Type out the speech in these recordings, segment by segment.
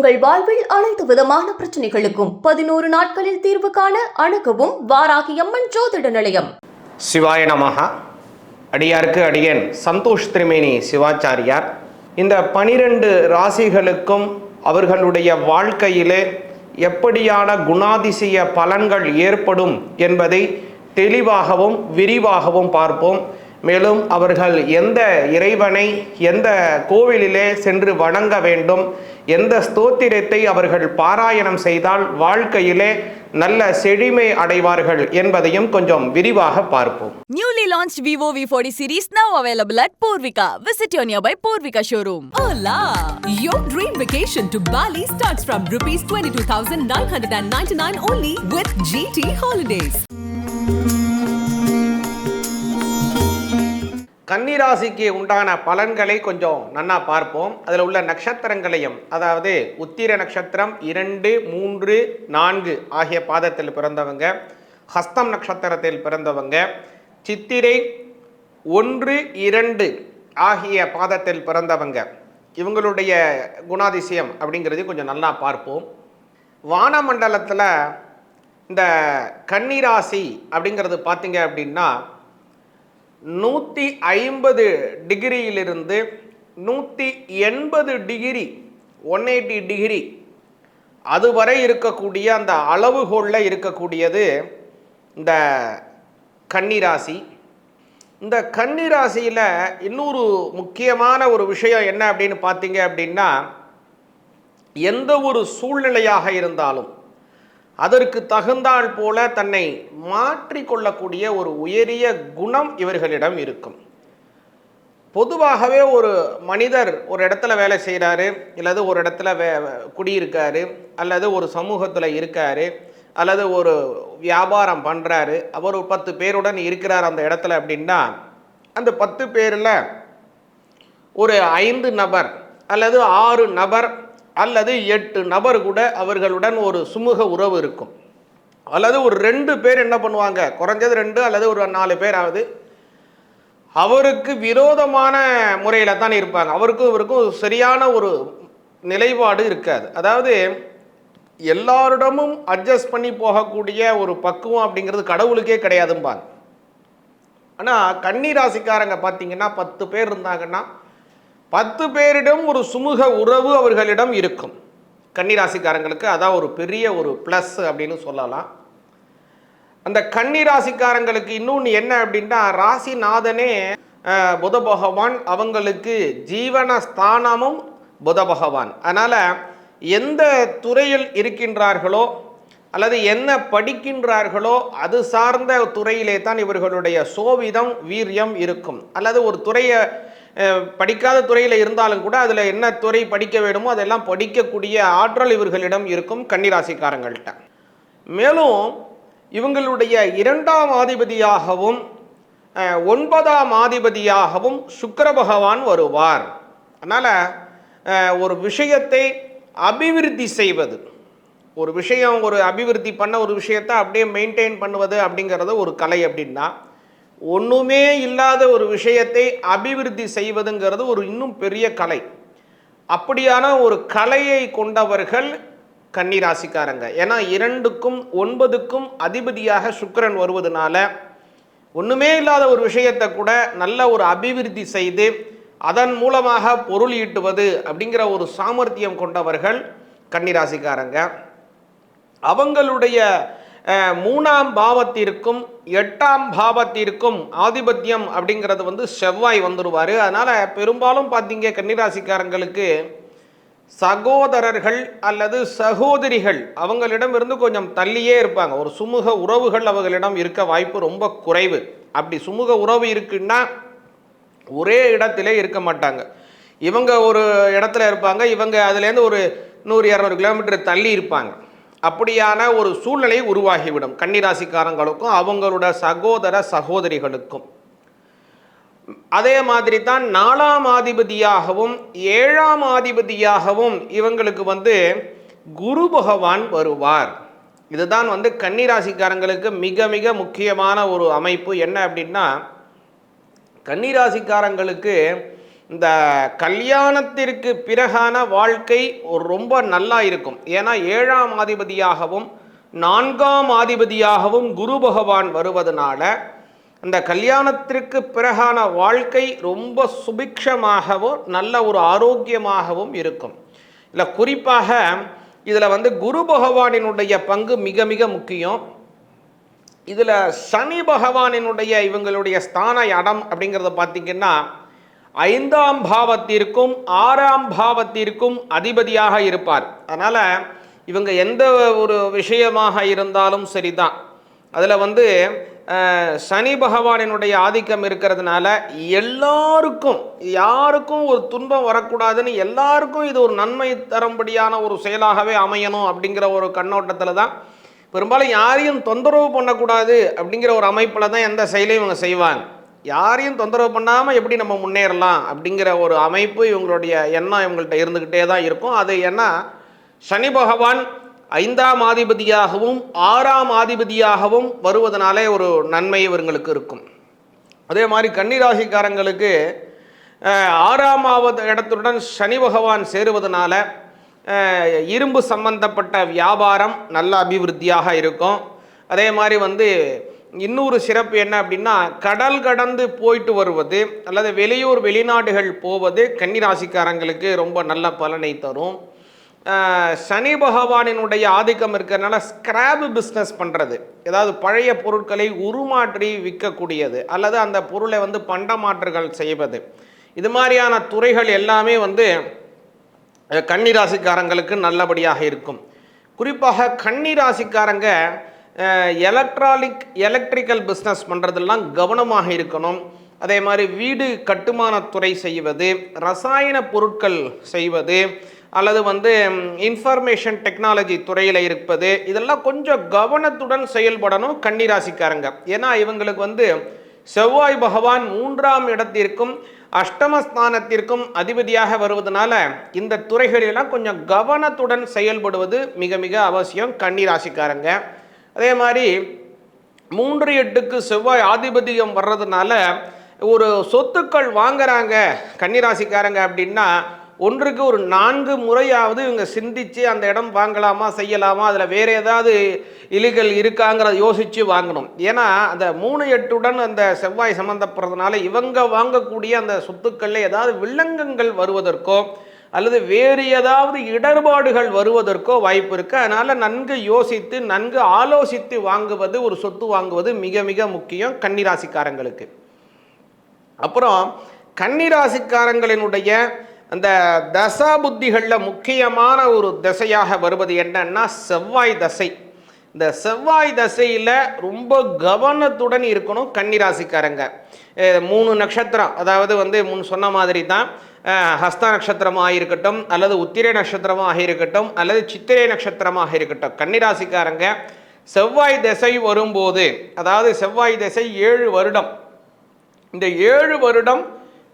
உங்கள் வாழ்வில் அனைத்து விதமான பிரச்சனைகளுக்கும் பதினோரு நாட்களில் தீர்வு காண அணுகவும் வாராகி அம்மன் ஜோதிட நிலையம். சிவாய நமஹ. அடியாருக்கு அடியன் சந்தோஷ் திருமேனி சிவாச்சாரியார். இந்த பனிரெண்டு ராசிகளுக்கும் அவர்களுடைய வாழ்க்கையிலே எப்படியான குணாதிசய பலன்கள் ஏற்படும் என்பதை தெளிவாகவும் விரிவாகவும் பார்ப்போம். மேலும் அவர்கள் எந்த இறைவனை எந்த கோவிலிலே சென்று வணங்க வேண்டும் எந்த ஸ்தோத்திரத்தை அவர்கள் பாராயணம் செய்தால் வாழ்க்கையிலே நல்ல செழிமை அடைவார்கள் என்பதையும் கொஞ்சம் விரிவாக பார்ப்போம் Newly launched Vivo V40 series now available at Purvika. Visit your nearby Purvika showroom. Hola! Your dream vacation to Bali starts from rupees 22,999 only with GT Holidays. கன்னிராசிக்கு உண்டான பலன்களை கொஞ்சம் நன்னா பார்ப்போம். அதில் உள்ள நட்சத்திரங்களையும் அதாவது உத்திர நட்சத்திரம் இரண்டு மூன்று நான்கு ஆகிய பாதத்தில் பிறந்தவங்க ஹஸ்தம் நட்சத்திரத்தில் பிறந்தவங்க சித்திரை ஒன்று இரண்டு ஆகிய பாதத்தில் பிறந்தவங்க. இவங்களுடைய குணாதிசயம் அப்படிங்கிறது கொஞ்சம் நல்லா பார்ப்போம். வானமண்டலத்தில் இந்த கன்னிராசி அப்படிங்கிறது பார்த்தீங்க அப்படின்னா நூற்றி ஐம்பது டிகிரியிலிருந்து நூற்றி எண்பது டிகிரி ஒன் எயிட்டி டிகிரி அதுவரை இருக்கக்கூடிய அந்த அளவுகோலில் இருக்கக்கூடியது இந்த கன்னிராசி. இந்த கன்னிராசியில் இன்னொரு முக்கியமான ஒரு விஷயம் என்ன அப்படின்னு பார்த்தீங்க அப்படின்னா எந்த ஒரு சூழ்நிலையாக இருந்தாலும் அதற்கு தகுந்தால் போல தன்னை மாற்றிக்கொள்ளக்கூடிய ஒரு உயரிய குணம் இவர்களிடம் இருக்கும். பொதுவாகவே ஒரு மனிதர் ஒரு இடத்துல வேலை செய்கிறாரு அல்லது ஒரு இடத்துல வே குடியிருக்காரு அல்லது ஒரு சமூகத்தில் இருக்காரு அல்லது ஒரு வியாபாரம் பண்ணுறாரு அவர் ஒரு பத்து பேருடன் இருக்கிறார் அந்த இடத்துல அப்படின்னா அந்த பத்து பேரில் ஒரு ஐந்து நபர் அல்லது ஆறு நபர் அல்லது எட்டு நபர் கூட அவர்களுடன் ஒரு சுமூக உறவு இருக்கும். அல்லது ஒரு ரெண்டு பேர் என்ன பண்ணுவாங்க? குறைஞ்சது ரெண்டு அல்லது ஒரு நாலு பேர் ஆகுது அவருக்கு விரோதமான முறையில் தான் இருப்பாங்க. அவருக்கும் இவருக்கும் சரியான ஒரு நிலைப்பாடு இருக்காது. அதாவது எல்லாரிடமும் அட்ஜஸ்ட் பண்ணி போகக்கூடிய ஒரு பக்குவம் அப்படிங்கிறது கடவுளுக்கே கிடையாதும்பாங்க. ஆனால் கன்னி ராசிக்காரங்க பார்த்தீங்கன்னா பத்து பேர் இருந்தாங்கன்னா பத்து பேரிடம் ஒரு சுமூக உறவு அவர்களிடம் இருக்கும். கன்னிராசிக்காரங்களுக்கு அதான் ஒரு பெரிய ஒரு ப்ளஸ் அப்படின்னு சொல்லலாம். அந்த கன்னிராசிக்காரங்களுக்கு இன்னொன்று என்ன அப்படின்னா ராசிநாதனே புத பகவான் அவங்களுக்கு ஜீவன ஸ்தானமும் புத பகவான். அதனால் எந்த துறையில் இருக்கின்றார்களோ அல்லது என்ன படிக்கின்றார்களோ அது சார்ந்த துறையிலே தான் இவர்களுடைய சோவிதம் வீரியம் இருக்கும். அல்லது ஒரு துறையை படிக்காத துறையில் இருந்தாலும் கூட அதில் என்ன துறை படிக்க வேணுமோ அதெல்லாம் படிக்கக்கூடிய ஆற்றல் இவர்களிடம் இருக்கும் கன்னிராசிக்காரங்கள்ட்ட. மேலும் இவங்களுடைய இரண்டாம் ஆதிபதியாகவும் ஒன்பதாம் ஆதிபதியாகவும் சுக்கர பகவான் வருவார். அதனால் ஒரு விஷயத்தை அபிவிருத்தி செய்வது ஒரு விஷயம் ஒரு அபிவிருத்தி பண்ண ஒரு விஷயத்தை அப்படியே மெயின்டைன் பண்ணுவது அப்படிங்கிறது ஒரு கலை அப்படின்னா ஒன்றுமே இல்லாத ஒரு விஷயத்தை அபிவிருத்தி செய்வதுங்கிறது ஒரு இன்னும் பெரிய கலை. அப்படியான ஒரு கலையை கொண்டவர்கள் கன்னிராசிக்காரங்க. ஏன்னா இரண்டுக்கும் ஒன்பதுக்கும் அதிபதியாக சுக்கரன் வருவதனால ஒன்றுமே இல்லாத ஒரு விஷயத்தை கூட நல்ல ஒரு அபிவிருத்தி செய்து அதன் மூலமாக பொருள் ஈட்டுவது அப்படிங்கிற ஒரு சாமர்த்தியம் கொண்டவர்கள் கன்னிராசிக்காரங்க. அவங்களுடைய மூணாம் பாவத்திற்கும் எட்டாம் பாவத்திற்கும் ஆதிபத்தியம் அப்படிங்கிறது வந்து செவ்வாய் வந்துடுவார் அதனால் பெரும்பாலும் பார்த்தீங்க கன்னிராசிக்காரங்களுக்கு சகோதரர்கள் அல்லது சகோதரிகள் அவங்களிடம் இருந்து கொஞ்சம் தள்ளியே இருப்பாங்க. ஒரு சுமூக உறவுகள் அவர்களிடம் இருக்க வாய்ப்பு ரொம்ப குறைவு. அப்படி சுமூக உறவு இருக்குன்னா ஒரே இடத்திலே இருக்க மாட்டாங்க. இவங்க ஒரு இடத்துல இருப்பாங்க இவங்க அதுலேருந்து ஒரு நூறு இரநூறு கிலோமீட்டர் தள்ளி இருப்பாங்க. அப்படியான ஒரு சூழ்நிலை உருவாகிவிடும். கன்னிராசிக்காரங்களுக்கும் அவங்களோட சகோதர சகோதரிகளுக்கும். அதே மாதிரி தான் நாலாம் ஆதிபதியாகவும் ஏழாம் ஆதிபதியாகவும் இவங்களுக்கு வந்து குரு பகவான் வருவார். இதுதான் வந்து கன்னிராசிக்காரங்களுக்கு மிக மிக முக்கியமான ஒரு அமைப்பு. என்ன அப்படின்னா கன்னிராசிக்காரங்களுக்கு இந்த கல்யாணத்திற்கு பிறகான வாழ்க்கை ஒரு ரொம்ப நல்லா இருக்கும். ஏன்னா ஏழாம் ஆதிபதியாகவும் நான்காம் ஆதிபதியாகவும் குரு பகவான் வருவதனால அந்த கல்யாணத்திற்கு பிறகான வாழ்க்கை ரொம்ப சுபிக்ஷமாகவும் நல்ல ஒரு ஆரோக்கியமாகவும் இருக்கும். இல்லை குறிப்பாக இதில் வந்து குரு பகவானினுடைய பங்கு மிக மிக முக்கியம். இதில் சனி பகவானினுடைய இவங்களுடைய ஸ்தான இடம் அப்படிங்கிறத பார்த்தீங்கன்னா ஐந்தாம் பாவத்திற்கும் ஆறாம் பாவத்திற்கும் அதிபதியாக இருப்பார். அதனால் இவங்க எந்த ஒரு விஷயமாக இருந்தாலும் சரிதான். அதில் வந்து சனி பகவானினுடைய ஆதிக்கம் இருக்கிறதுனால எல்லாருக்கும் யாருக்கும் ஒரு துன்பம் வரக்கூடாதுன்னு எல்லாருக்கும் இது ஒரு நன்மை தரும்படியான ஒரு செயலாகவே அமையணும் அப்படிங்கிற ஒரு கண்ணோட்டத்தில் தான் பெரும்பாலும் யாரையும் தொந்தரவு பண்ணக்கூடாது அப்படிங்கிற ஒரு அமைப்பில் தான் எந்த செயலையும் இவங்க செய்வாங்க. யாரையும் தொந்தரவு பண்ணாமல் எப்படி நம்ம முன்னேறலாம் அப்படிங்கிற ஒரு அமைப்பு இவங்களுடைய எண்ணம் இவங்கள்ட்ட இருந்துக்கிட்டே தான் இருக்கும். அது என்ன? சனி பகவான் ஐந்தாம் ஆதிபதியாகவும் ஆறாம் ஆதிபதியாகவும் வருவதனாலே ஒரு நன்மை இவங்களுக்கு இருக்கும். அதே மாதிரி கன்னிராசிக்காரங்களுக்கு ஆறாம் ஆறாமாவது இடத்துடன் சனி பகவான் சேருவதனால இரும்பு சம்பந்தப்பட்ட வியாபாரம் நல்ல அபிவிருத்தியாக இருக்கும். அதே மாதிரி வந்து இன்னொரு சிறப்பு என்ன அப்படின்னா கடல் கடந்து போயிட்டு வருவது அல்லது வெளியூர் வெளிநாடுகள் போவது கன்னிராசிக்காரங்களுக்கு ரொம்ப நல்ல பலனை தரும். சனி பகவானினுடைய ஆதிக்கம் இருக்கிறதுனால ஸ்கிராப் பிஸ்னஸ் பண்ணுறது ஏதாவது பழைய பொருட்களை உருமாற்றி விற்கக்கூடியது அல்லது அந்த பொருளை வந்து பண்டமாற்றுகள் செய்வது. இது மாதிரியான துறைகள் எல்லாமே வந்து கன்னிராசிக்காரங்களுக்கு நல்லபடியாக இருக்கும். குறிப்பாக கன்னிராசிக்காரங்க எலக்ட்ரானிக் எலக்ட்ரிக்கல் பிஸ்னஸ் பண்ணுறதெல்லாம் கவனமாக இருக்கணும். அதே மாதிரி வீடு கட்டுமானத்துறை செய்வது ரசாயன பொருட்கள் செய்வது அல்லது வந்து இன்ஃபர்மேஷன் டெக்னாலஜி துறையில் இருப்பது இதெல்லாம் கொஞ்சம் கவனத்துடன் செயல்படணும் கன்னிராசிக்காரங்க. ஏன்னா இவங்களுக்கு வந்து செவ்வாய் பகவான் மூன்றாம் இடத்திற்கும் அஷ்டமஸ்தானத்திற்கும் அதிபதியாக வருவதனால இந்த துறைகளிலெல்லாம் கொஞ்சம் கவனத்துடன் செயல்படுவது மிக மிக அவசியம் கன்னிராசிக்காரங்க. அதே மாதிரி மூன்று எட்டுக்கு செவ்வாய் ஆதிபத்தியம் வர்றதுனால ஒரு சொத்துக்கள் வாங்குறாங்க கன்னிராசிக்காரங்க அப்படின்னா ஒன்றுக்கு ஒரு நான்கு முறையாவது இவங்க சிந்திச்சு அந்த இடம் வாங்கலாமா செய்யலாமா அதில் வேற ஏதாவது இலிகள் இருக்காங்கிறத யோசித்து வாங்கணும். ஏன்னா அந்த மூணு எட்டுடன் அந்த செவ்வாய் சம்மந்தப்படுறதுனால இவங்க வாங்கக்கூடிய அந்த சொத்துக்களில் ஏதாவது வில்லங்கங்கள் வருவதற்கோ அல்லது வேறு ஏதாவது இடர்பாடுகள் வருவதற்கோ வாய்ப்பு இருக்குது அதனால் நன்கு யோசித்து நன்கு ஆலோசித்து வாங்குவது ஒரு சொத்து வாங்குவது மிக மிக முக்கியம் கன்னிராசிக்காரங்களுக்கு. அப்புறம் கன்னிராசிக்காரங்களினுடைய அந்த தசா புத்திகளில் முக்கியமான ஒரு திசையாக வருவது என்னன்னா செவ்வாய் தசை. இந்த செவ்வாய் தசையில் ரொம்ப கவனத்துடன் இருக்கணும் கன்னிராசிக்காரங்க. மூணு நட்சத்திரம் அதாவது வந்து முன் சொன்ன மாதிரி தான் ஹஸ்த நட்சத்திரமாக இருக்கட்டும் அல்லது உத்திரை நட்சத்திரமாக இருக்கட்டும் அல்லது சித்திரை நட்சத்திரமாக இருக்கட்டும் கன்னிராசிக்காரங்க செவ்வாய் திசை வரும்போது அதாவது செவ்வாய் திசை ஏழு வருடம். இந்த ஏழு வருடம்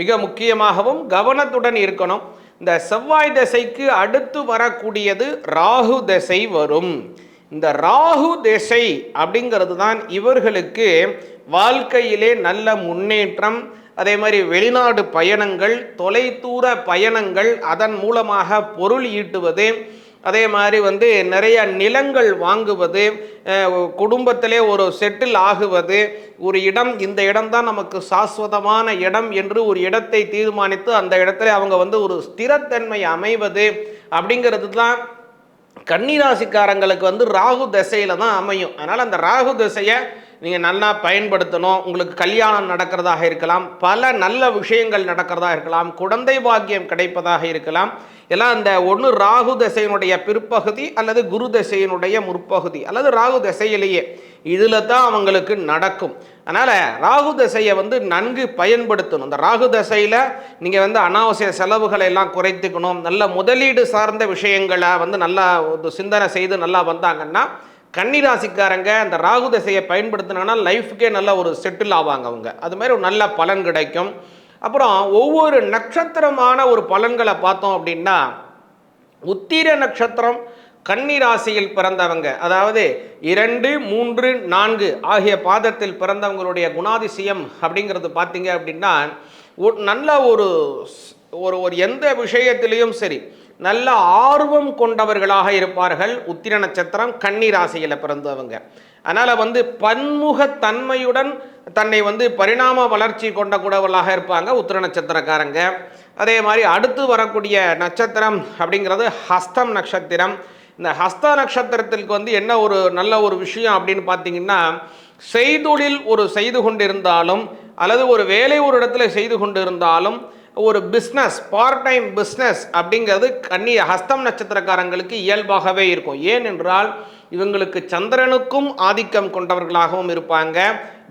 மிக முக்கியமாகவும் கவனத்துடன் இருக்கணும். இந்த செவ்வாய் திசைக்கு அடுத்து வரக்கூடியது ராகு திசை வரும். இந்த ராகு திசை அப்படிங்கிறது தான் இவர்களுக்கு வாழ்க்கையிலே நல்ல முன்னேற்றம் அதே மாதிரி வெளிநாடு பயணங்கள் தொலைதூர பயணங்கள் அதன் மூலமாக பொருள் ஈட்டுவது அதே மாதிரி வந்து நிறைய நிலங்கள் வாங்குவது குடும்பத்திலே ஒரு செட்டில் ஆகுவது ஒரு இடம் இந்த இடம்தான் நமக்கு சாஸ்வதமான இடம் என்று ஒரு இடத்தை தீர்மானித்து அந்த இடத்துல அவங்க வந்து ஒரு ஸ்திரத்தன்மை அமைவது அப்படிங்கிறது தான் கன்னிராசிக்காரங்களுக்கு வந்து ராகு திசையில தான் அமையும். அதனால் அந்த ராகு திசையை நீங்கள் நல்லா பயன்படுத்தணும். உங்களுக்கு கல்யாணம் நடக்கிறதாக இருக்கலாம். பல நல்ல விஷயங்கள் நடக்கிறதா இருக்கலாம். குழந்தை பாக்கியம் கிடைப்பதாக இருக்கலாம். எல்லாம் அந்த ஒன்று ராகு திசையினுடைய பிற்பகுதி அல்லது குரு திசையினுடைய முற்பகுதி அல்லது ராகு திசையிலேயே. இதில் தான் அவங்களுக்கு நடக்கும். அதனால் ராகு திசையை வந்து நன்கு பயன்படுத்தணும். இந்த ராகு திசையில் நீங்கள் வந்து அனாவசிய செலவுகளை எல்லாம் குறைத்துக்கணும். நல்ல முதலீடு சார்ந்த விஷயங்களை வந்து நல்லா ஒரு சிந்தனை செய்து நல்லா வந்தாங்கன்னா கன்னிராசிக்காரங்க அந்த ராகு திசையை பயன்படுத்தினாங்கன்னா லைஃப்க்கே நல்ல ஒரு செட்டில் ஆவாங்க அவங்க. அது மாதிரி ஒரு நல்ல பலன் கிடைக்கும். அப்புறம் ஒவ்வொரு நட்சத்திரமான ஒரு பலன்களை பார்த்தோம் அப்படின்னா உத்திர நட்சத்திரம் கன்னி ராசியில் பிறந்தவங்க அதாவது இரண்டு மூன்று நான்கு ஆகிய பாதத்தில் பிறந்தவங்களுடைய குணாதிசயம் அப்படிங்கிறது பார்த்தீங்க அப்படின்னா நல்ல ஒரு ஸ்- ஒரு ஒரு எந்த விஷயத்திலையும் சரி நல்ல ஆர்வம் கொண்டவர்களாக இருப்பார்கள். உத்திர நட்சத்திரம் கன்னி ராசியில் பிறந்தவங்க. அதனால் வந்து பன்முகத்தன்மையுடன் தன்னை வந்து பரிணாம வளர்ச்சி கொண்ட கூடவர்களாக இருப்பாங்க உத்திர நட்சத்திரக்காரங்க. அதே மாதிரி அடுத்து வரக்கூடிய நட்சத்திரம் அப்படிங்கிறது ஹஸ்தம் நட்சத்திரம். இந்த ஹஸ்த நட்சத்திரத்திற்கு வந்து என்ன ஒரு நல்ல ஒரு விஷயம் அப்படின்னு பார்த்தீங்கன்னா செய்தொழில் ஒரு செய்து கொண்டிருந்தாலும் அல்லது ஒரு வேலை ஒரு இடத்துல செய்து கொண்டிருந்தாலும் ஒரு பிஸ்னஸ் பார்ட் டைம் பிஸ்னஸ் அப்படிங்கிறது கன்னி ஹஸ்தம் நட்சத்திரக்காரங்களுக்கு இயல்பாகவே இருக்கும். ஏனென்றால் இவங்களுக்கு சந்திரனுக்கும் ஆதிக்கம் கொண்டவர்களாகவும் இருப்பாங்க.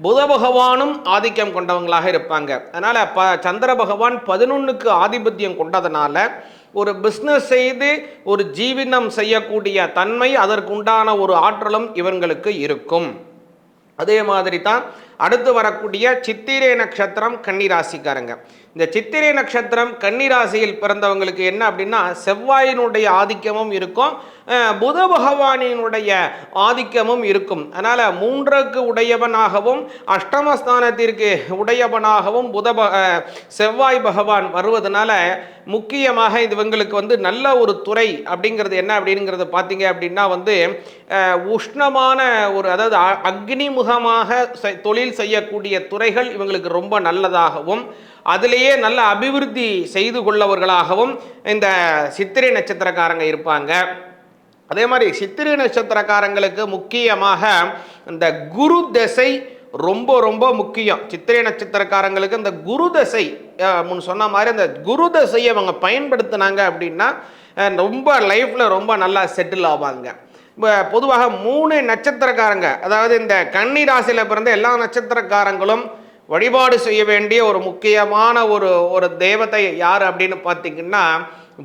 புத பகவானும் ஆதிக்கம் கொண்டவங்களாக இருப்பாங்க. அதனால் ப சந்திர பகவான் பதினொன்றுக்கு ஆதிபத்தியம் கொண்டதுனால ஒரு பிஸ்னஸ் செய்து ஒரு ஜீவனம் செய்யக்கூடிய தன்மை அதற்குண்டான ஒரு ஆற்றலும் இவங்களுக்கு இருக்கும். அதே மாதிரி தான் அடுத்து வரக்கூடிய சித்திரை நட்சத்திரம் கன்னிராசிக்காரங்க. இந்த சித்திரை நட்சத்திரம் கன்னிராசியில் பிறந்தவங்களுக்கு என்ன அப்படின்னா செவ்வாயினுடைய ஆதிக்கமும் இருக்கும் புத பகவானினுடைய ஆதிக்கமும் இருக்கும். அதனால் மூன்றுக்கு உடையவனாகவும் அஷ்டமஸ்தானத்திற்கு உடையவனாகவும் புத ப- செவ்வாய் பகவான் வருவதனால முக்கியமாக இது இவங்களுக்கு வந்து நல்ல ஒரு துறை அப்படிங்கிறது என்ன அப்படிங்கிறது பார்த்தீங்க அப்படின்னா வந்து உஷ்ணமான ஒரு அதாவது அ- அக்னிமுகமாக செ- தொழில் செய்யக்கூடிய துறைகள் இவங்களுக்கு ரொம்ப நல்லதாகவும் அதிலேயே நல்ல அபிவிருத்தி செய்து கொள்ளவர்களாகவும் இந்த சித்திரை நட்சத்திரக்காரங்க இருப்பாங்க. அதே மாதிரி சித்திரை நட்சத்திரக்காரங்களுக்கு முக்கியமாக இந்த குரு தசை ரொம்ப ரொம்ப முக்கியம். சித்திரை நட்சத்திரக்காரங்களுக்கு இந்த குரு தசை முன் சொன்ன மாதிரி அந்த குரு தசையை அவங்க பயன்படுத்தினாங்க அப்படின்னா ரொம்ப லைஃப்பில் ரொம்ப நல்லா செட்டில் ஆவாங்க. பொதுவாக மூணு நட்சத்திரக்காரங்க அதாவது இந்த கன்னி ராசியில் பிறந்த எல்லா நட்சத்திரக்காரங்களும் வழிபாடு செய்ய வேண்டிய ஒரு முக்கியமான ஒரு ஒரு தேவதை யார் அப்படின்னு பார்த்தீங்கன்னா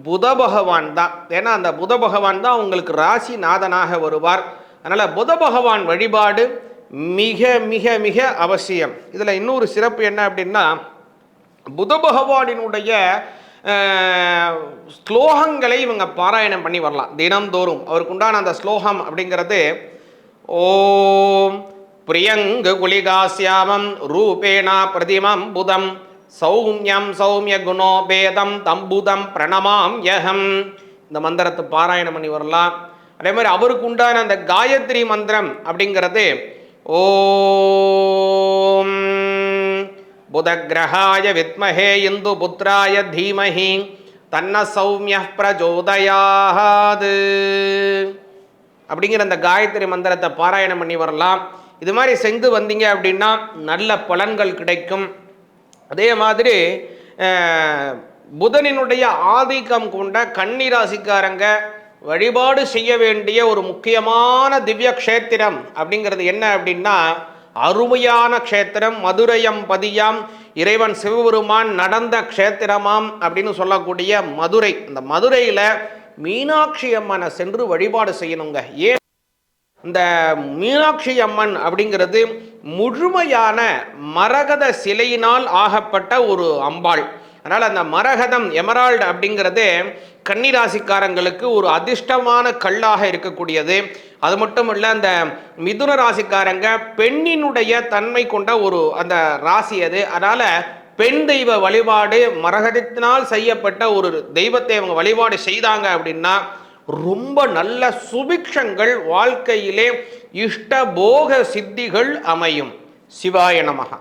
புத பகவான் தான். ஏன்னா அந்த புத பகவான் தான் உங்களுக்கு ராசி நாதனாக வருவார். அதனால் புத பகவான் வழிபாடு மிக மிக மிக அவசியம். இதில் இன்னொரு சிறப்பு என்ன அப்படின்னா புத பகவானினுடைய ஸ்லோகங்களை இவங்க பாராயணம் பண்ணி வரலாம். தினம்தோறும் அவருக்கு உண்டான அந்த ஸ்லோகம் அப்படிங்கிறது ஓம் பிரியங்கு குலிகாசியாமம் ரூபேணா பிரதிமம் புதம் சௌமியம் சௌமிய குணோபேதம் தம்புதம் பிரணமாம் யகம் இந்த மந்திரத்தை பாராயணம் பண்ணி வரலாம். அதே மாதிரி அவருக்கு உண்டான அந்த காயத்ரி மந்திரம் அப்படிங்கிறது ஓம் புதகிரகாய வித்மஹே இந்து புத்திராய தீமஹி தன்ன சௌமிய பிரஜோதயாது அப்படிங்கிற அந்த காயத்ரி மந்திரத்தை பாராயணம் பண்ணி வரலாம். இது மாதிரி செஞ்சு வந்தீங்க அப்படின்னா நல்ல பலன்கள் கிடைக்கும். அதே மாதிரி புதனினுடைய ஆதிக்கம் கொண்ட கன்னி ராசிக்காரங்க வழிபாடு செய்ய வேண்டிய ஒரு முக்கியமான திவ்ய க்ஷேத்திரம் அப்படிங்கிறது என்ன அப்படின்னா அருமையான க்ஷேத்திரம் மதுரையம் பதியாம் இறைவன் சிவபெருமான் நடந்த க்ஷேத்திரமாம் அப்படின்னு சொல்லக்கூடிய மதுரை. இந்த மதுரையில் மீனாட்சி அம்மனை சென்று வழிபாடு செய்யணுங்க. ஏன்? இந்த மீனாட்சி அம்மன் அப்படிங்கிறது முழுமையான மரகத சிலையினால் ஆகப்பட்ட ஒரு அம்பாள். அதனால் அந்த மரகதம் எமரால்டு அப்படிங்கிறது கன்னிராசிக்காரங்களுக்கு ஒரு அதிர்ஷ்டமான கல்லாக இருக்கக்கூடியது. அது மட்டும் இல்லை அந்த மிதுன ராசிக்காரங்க பெண்ணினுடைய தன்மை கொண்ட ஒரு அந்த ராசி அது. அதனால் பெண் தெய்வ வழிபாடு மரகதத்தினால் செய்யப்பட்ட ஒரு தெய்வத்தை அவங்க வழிபாடு செய்தாங்க அப்படின்னா ரொம்ப நல்ல சுபிக்ஷங்கள் வாழ்க்கையிலே இஷ்ட போக சித்திகள் அமையும். சிவாய நமகா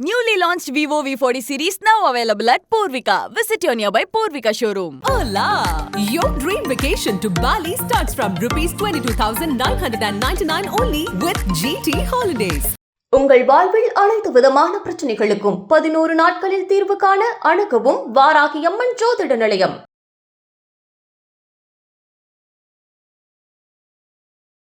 Newly launched Vivo V40 series now available at Purvika. Visit your nearby Purvika showroom. Hola! Your dream vacation to Bali starts from rupees 22,999 only with GT Holidays. உங்கள் வாழ்வில் அனைத்து விதமான பிரச்சனைகளுக்கும் பதினோரு நாட்களில் தீர்வு காண அணுகவும் வாராகி அம்மன் ஜோதிட நிலையம்